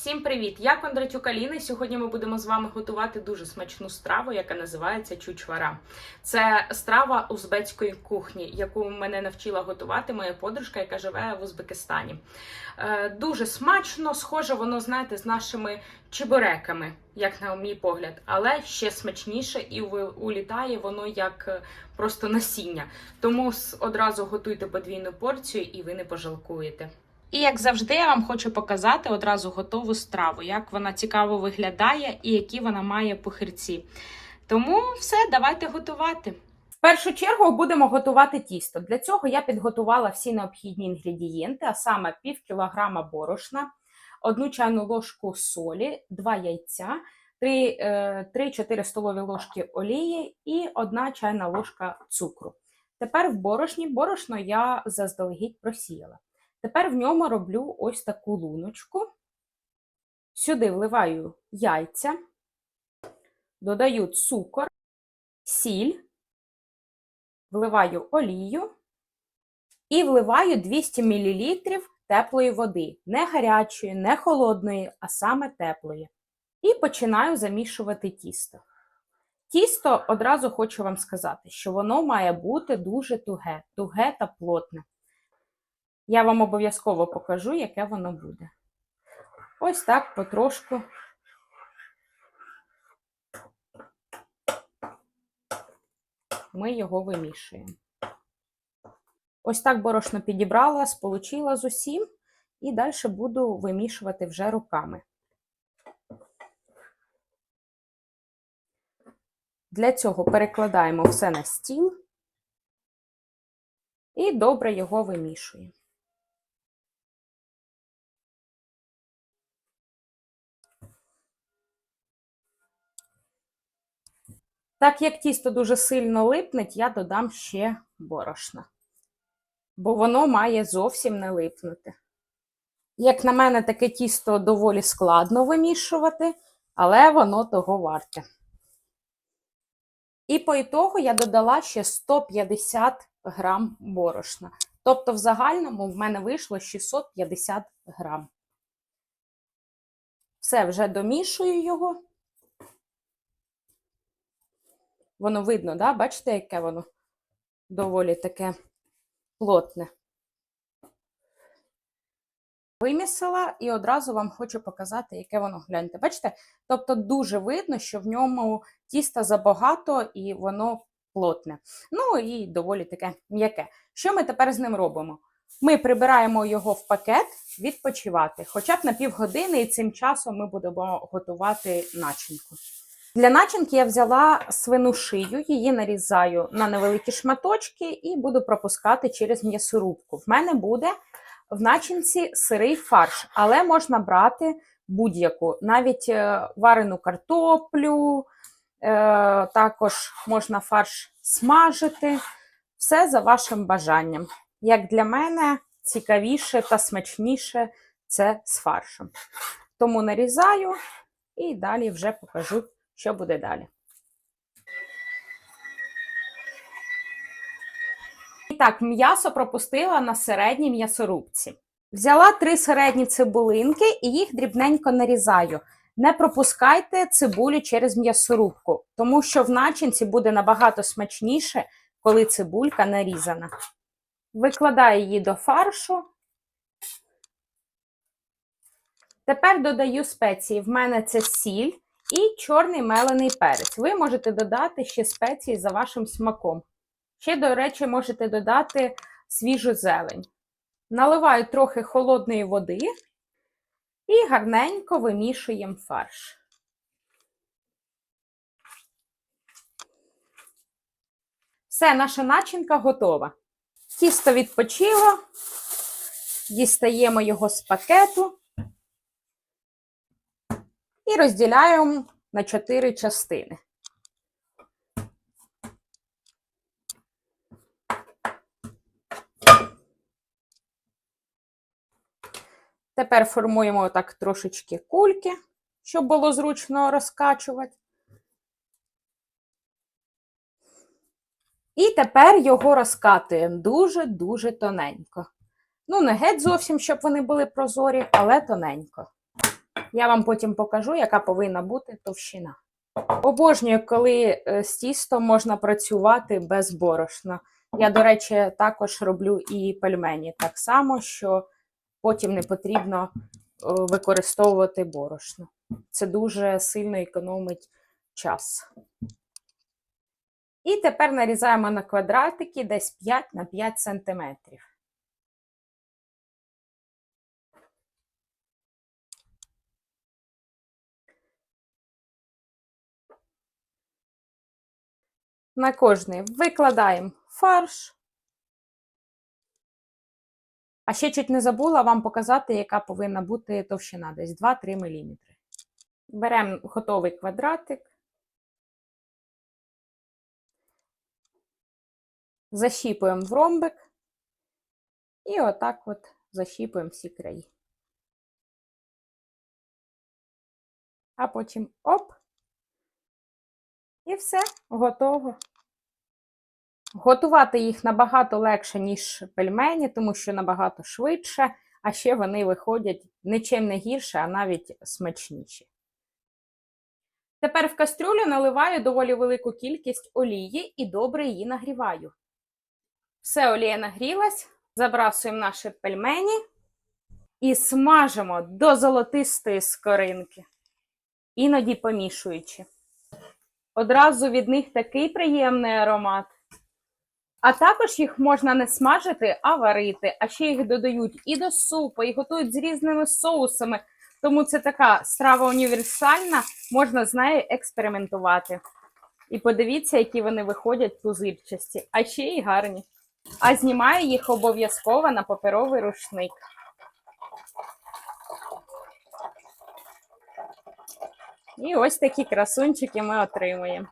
Всім привіт! Я Кондратюк Аліна. Сьогодні ми будемо з вами готувати дуже смачну страву, яка називається чучвара. Це страва узбецької кухні, яку мене навчила готувати моя подружка, яка живе в Узбекистані. Е, Дуже смачно, схоже, воно, знаєте, з нашими чебуреками, як на мій погляд, але ще смачніше і улітає воно як е, просто насіння. Тому одразу готуйте подвійну порцію і ви не пожалкуєте. І як завжди, я вам хочу показати одразу готову страву, як вона цікаво виглядає і які вона має похирці. Тому все, давайте готувати. В першу чергу будемо готувати тісто. Для цього я підготувала всі необхідні інгредієнти, а саме пів кілограма борошна, одну чайну ложку солі, два яйця, 3-4 столові ложки олії і одна чайна ложка цукру. Тепер в борошні борошно я заздалегідь просіяла. Тепер в ньому роблю ось таку луночку. Сюди вливаю яйця, додаю цукор, сіль, вливаю олію і вливаю 200 мл теплої води. Не гарячої, не холодної, а саме теплої. І починаю замішувати тісто. Тісто одразу хочу вам сказати, що воно має бути дуже туге, туге та плотне. Я вам обов'язково покажу, яке воно буде. Ось так потрошку. Ми його вимішуємо. Ось так борошно підібрала, сполучила з усім, і далі буду вимішувати вже руками. Для цього перекладаємо все на стіл і добре його вимішуємо. Так як тісто дуже сильно липнеть, я додам ще борошна, бо воно має зовсім не липнути. Як на мене, таке тісто доволі складно вимішувати, але воно того варте. І по ітогу я додала ще 150 грам борошна. Тобто, в загальному в мене вийшло 650 грам. Все, вже домішую його. Воно видно, да? бачите, яке воно доволі таке плотне. Вимісила і одразу вам хочу показати, яке воно гляньте. Бачите? Тобто дуже видно, що в ньому тіста забагато і воно плотне. Ну і доволі таке м'яке. Що ми тепер з ним робимо? Ми прибираємо його в пакет відпочивати, хоча б на півгодини, і цим часом ми будемо готувати начинку. Для начинки я взяла свину шию, її нарізаю на невеликі шматочки і буду пропускати через м'ясорубку. В мене буде в начинці сирий фарш, але можна брати будь-яку, навіть е, варену картоплю, е, також можна фарш смажити. Все за вашим бажанням. Як для мене, цікавіше та смачніше це з фаршем. Тому нарізаю і далі вже покажу, що буде далі. І так, м'ясо пропустила на середній м'ясорубці. Взяла три середні цибулинки і їх дрібненько нарізаю. Не пропускайте цибулю через м'ясорубку, тому що в начинці буде набагато смачніше, коли цибулька нарізана. Викладаю її до фаршу. Тепер додаю спеції. В мене це сіль і чорний мелений перець. Ви можете додати ще спеції за вашим смаком. Ще, до речі, можете додати свіжу зелень. Наливаю трохи холодної води і гарненько вимішуємо фарш. Все, наша начинка готова. Тісто відпочило, дістаємо його з пакету і розділяємо на 4 частини. Тепер формуємо так трошечки кульки, щоб було зручно розкачувати. І тепер його розкатуємо дуже-дуже тоненько. Ну, не геть зовсім, щоб вони були прозорі, але тоненько. Я вам потім покажу, яка повинна бути товщина. Обожнюю, коли е, з тістом можна працювати без борошна. Я, до речі, також роблю і пельмені так само, що потім не потрібно е, використовувати борошно. Це дуже сильно економить час. І тепер нарізаємо на квадратики десь 5 на 5 сантиметрів. На кожний викладаємо фарш. А ще чуть не забула вам показати, яка повинна бути товщина, десь 2-3 мм. Беремо готовий квадратик. Защіпуємо в ромбик. І отак от защіпуємо всі краї. А потім оп. І все, готово. Готувати їх набагато легше, ніж пельмені, тому що набагато швидше, а ще вони виходять нічим не гірше, а навіть смачніші. Тепер в кастрюлю наливаю доволі велику кількість олії і добре її нагріваю. Все, олія нагрілась, забрасуємо наші пельмені і смажимо до золотистої скоринки, іноді помішуючи. Одразу від них такий приємний аромат. А також їх можна не смажити, а варити. А ще їх додають і до супу, і готують з різними соусами. Тому це така страва універсальна, можна з нею експериментувати. І подивіться, які вони виходять пузирчасті, а ще й гарні. А знімаю їх обов'язково на паперовий рушник. І ось такі красунчики ми отримуємо.